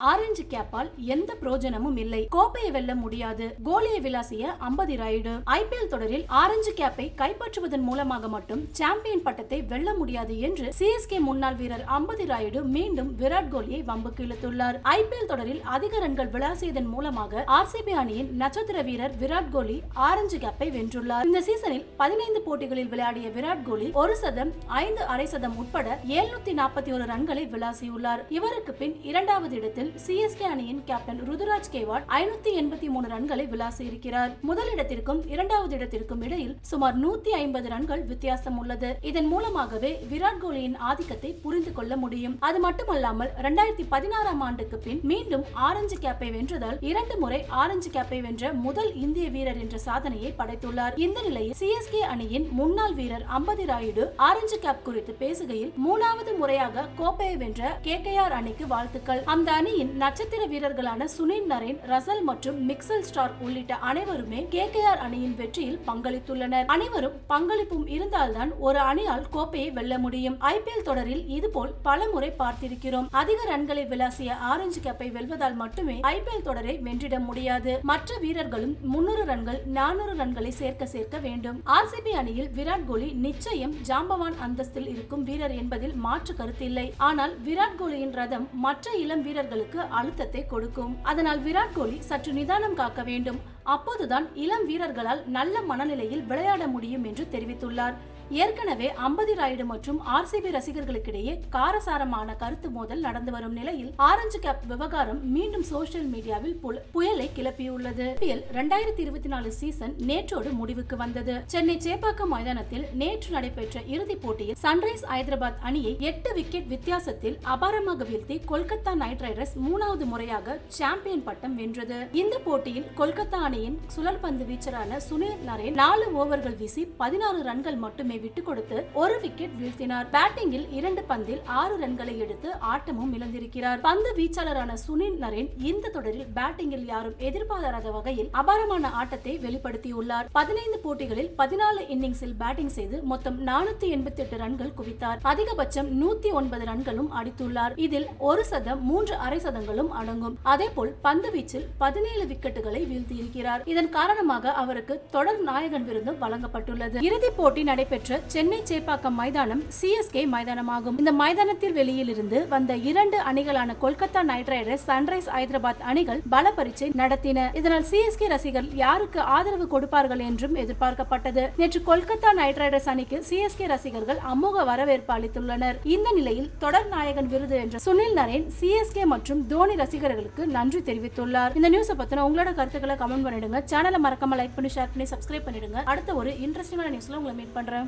Orange கேப்பால் எந்த பிரயோஜனமும் இல்லை. கோப்பையை வெல்ல முடியாது. கோலியை விளாசிய அம்பதி ராயுடு. ஐபிஎல் தொடரில் ஆரஞ்சு கேப்பை கைப்பற்றுவதன் மூலமாக மட்டும் சாம்பியன் பட்டத்தை வெல்ல முடியாது என்று சிஎஸ்கே முன்னாள் வீரர் அம்பதி ராயுடு மீண்டும் விராட் கோலியை வம்புக்கு இழுத்துள்ளார். ஐபிஎல் தொடரில் அதிக ரன்கள் விளாசியதன் மூலமாக ஆர்சிபி அணியின் நட்சத்திர வீரர் விராட் கோலி ஆரஞ்சு கேப்பை வென்றுள்ளார். இந்த சீசனில் பதினைந்து போட்டிகளில் விளையாடிய விராட் கோலி ஒரு சதம் ஐந்து அரை சதம் உட்பட எழுநூத்தி நாற்பத்தி ஒரு ரன்களை விளாசியுள்ளார். இவருக்கு பின் இரண்டாவது இடத்தில் சிஎஸ்கே அணியின் கேப்டன் ருதுராஜ் கேவாட் ஐநூத்தி எண்பத்தி மூணு ரன்களை விளாசி இருக்கிறார் முதல் இடத்திற்கும் இரண்டாவது இடத்திற்கும் இடையில் சுமார் நூத்தி ஐம்பது ரன்கள் வித்தியாசம் உள்ளது. இதன் மூலமாகவே விராட் கோலியின் ஆதிக்கத்தை புரிந்து கொள்ள முடியும். அது மட்டுமல்லாமல் இரண்டாயிரத்தி பதினாறாம் ஆண்டுக்கு பின் மீண்டும் ஆரஞ்சு கேப்பை வென்றதால் இரண்டு முறை ஆரஞ்சு கேப்பை வென்ற முதல் இந்திய வீரர் என்ற சாதனையை படைத்துள்ளார். இந்த நிலையில் சிஎஸ்கே அணியின் முன்னாள் வீரர் அம்பதி ராயுடு ஆரஞ்சு கேப் குறித்து பேசுகையில் மூணாவது முறையாக கோப்பையை வென்ற கேகேஆர் அணிக்கு வாழ்த்துக்கள். அந்த அணி அணியின் நட்சத்திர வீரர்களான சுனில் நரேன் ரசல் மற்றும் மிக்சல் ஸ்டார் உள்ளிட்ட அனைவருமே கேகேஆர் அணியின் வெற்றியில் பங்களித்துள்ளனர். அனைவரும் பங்களிப்பும் இருந்தால்தான் ஒரு அணியால் கோப்பையை வெல்ல முடியும். ஐபிஎல் தொடரில் இதுபோல் பலமுறை பார்த்திருக்கிறோம். அதிக ரன்களை விளாசிய ஆரஞ்சு கேப்பை வெல்வதால் மட்டுமே ஐபிஎல் தொடரை வென்றிட முடியாது. மற்ற வீரர்களும் முன்னூறு ரன்கள் நானூறு ரன்களை சேர்க்க சேர்க்க வேண்டும். ஆர்சிபி அணியில் விராட் கோலி நிச்சயம் ஜாம்பவான் அந்தஸ்தில் இருக்கும் வீரர் என்பதில் மாற்று கருத்தில்லை ஆனால் விராட் கோலியின் ரதம் மற்ற இளம் வீரர்களுக்கு அழுத்தத்தை கொடுக்கும். அதனால் விராட் கோலி சற்று நிதானம் காக்க வேண்டும். அப்போதுதான் இளம் வீரர்களால் நல்ல மனநிலையில் விளையாட முடியும் என்று தெரிவித்துள்ளார். ஏற்கனவே அம்பதி ராயுடு மற்றும் ஆர்சிபி ரசிகர்களுக்கிடையே காரசாரமான கருத்து மோதல் நடந்து வரும் நிலையில் ஆரஞ்சு கேப் விவகாரம் மீண்டும் சோசியல் மீடியாவில் புல- புயலை கிளப்பியுள்ளது. புயல் இரண்டாயிரத்தி இருபத்தி நாலு சீசன் நேற்றோடு முடிவுக்கு வந்தது. சென்னை சேப்பாக்கம் மைதானத்தில் நேற்று நடைபெற்ற இறுதிப் போட்டியில் சன்ரைஸ் ஹைதராபாத் அணியை எட்டு விக்கெட் வித்தியாசத்தில் அபாரமாக வீழ்த்தி கொல்கத்தா நைட் ரைடர்ஸ் மூணாவது முறையாக சாம்பியன் பட்டம் வென்றது. இந்த போட்டியில் கொல்கத்தா அணியின் சுழற்பந்து வீச்சரான சுனில் நரேன் நாலு ஓவர்கள் வீசி பதினாறு ரன்கள் மட்டுமே விட்டுக் கொடுத்து ஒரு விக்கெட் வீழ்த்தினார். பேட்டிங்கில் இரண்டு பந்தில் ஆறு ரன்களை எடுத்து ஆட்டமும் இழந்திருக்கிறார். பந்து வீச்சாளரான சுனில் நரேன் இந்த தொடரில் பேட்டிங்கில் யாரும் எதிர்பாராத வகையில் அபாரமான ஆட்டத்தை வெளிப்படுத்தியுள்ளார். பதினைந்து போட்டிகளில் பதினாலு இன்னிங்ஸில் பேட்டிங் செய்து மொத்தம் நானூத்தி எண்பத்தி எட்டு ரன்கள் குவித்தார். அதிகபட்சம் நூத்தி ஒன்பது ரன்களும் அடித்துள்ளார். இதில் ஒரு சதம் மூன்று அரை சதங்களும் அடங்கும். அதேபோல் பந்து வீச்சில் பதினேழு விக்கெட்டுகளை வீழ்த்தியிருக்கிறார். இதன் காரணமாக அவருக்கு தொடர் நாயகன் விருது வழங்கப்பட்டுள்ளது. இறுதிப் போட்டி நடைபெற்ற சென்னை சேப்பாக்கம் மைதானம் சிஎஸ்கே மைதானமாகும். இந்த மைதானத்தில் வெளியில் இருந்து வந்த இரண்டு அணிகளான Kolkata knight riders sunrise Hyderabad அணிகள் பல பரீட்சை நடத்தின. இதனால் சிஎஸ்கே ரசிகர்கள் யாருக்கு ஆதரவு கொடுப்பார்கள் என்றும் எதிர்பார்க்கப்பட்டது. நேற்று கொல்கத்தா நைட் ரைடர்ஸ் அணிக்கு சிஎஸ்கே ரசிகர்கள் அமோக வரவேற்பு அளித்துள்ளனர். இந்த நிலையில் தொடர் நாயகன் விருது என்ற சுனில் நரேன் சிஎஸ்கே மற்றும் தோனி ரசிகர்களுக்கு நன்றி தெரிவித்துள்ளார். இந்த நியூஸை பத்தின உங்களோட கருத்துக்களை கமெண்ட் பண்ணிடுங்க. சேனலை மறக்காம லைக் பண்ணி ஷேர் பண்ணி சப்ஸ்கிரைப் பண்ணிடுங்க. அடுத்த ஒரு இன்ட்ரெஸ்டிங்கான நியூஸ்ல உங்களை மீட் பண்றேன்.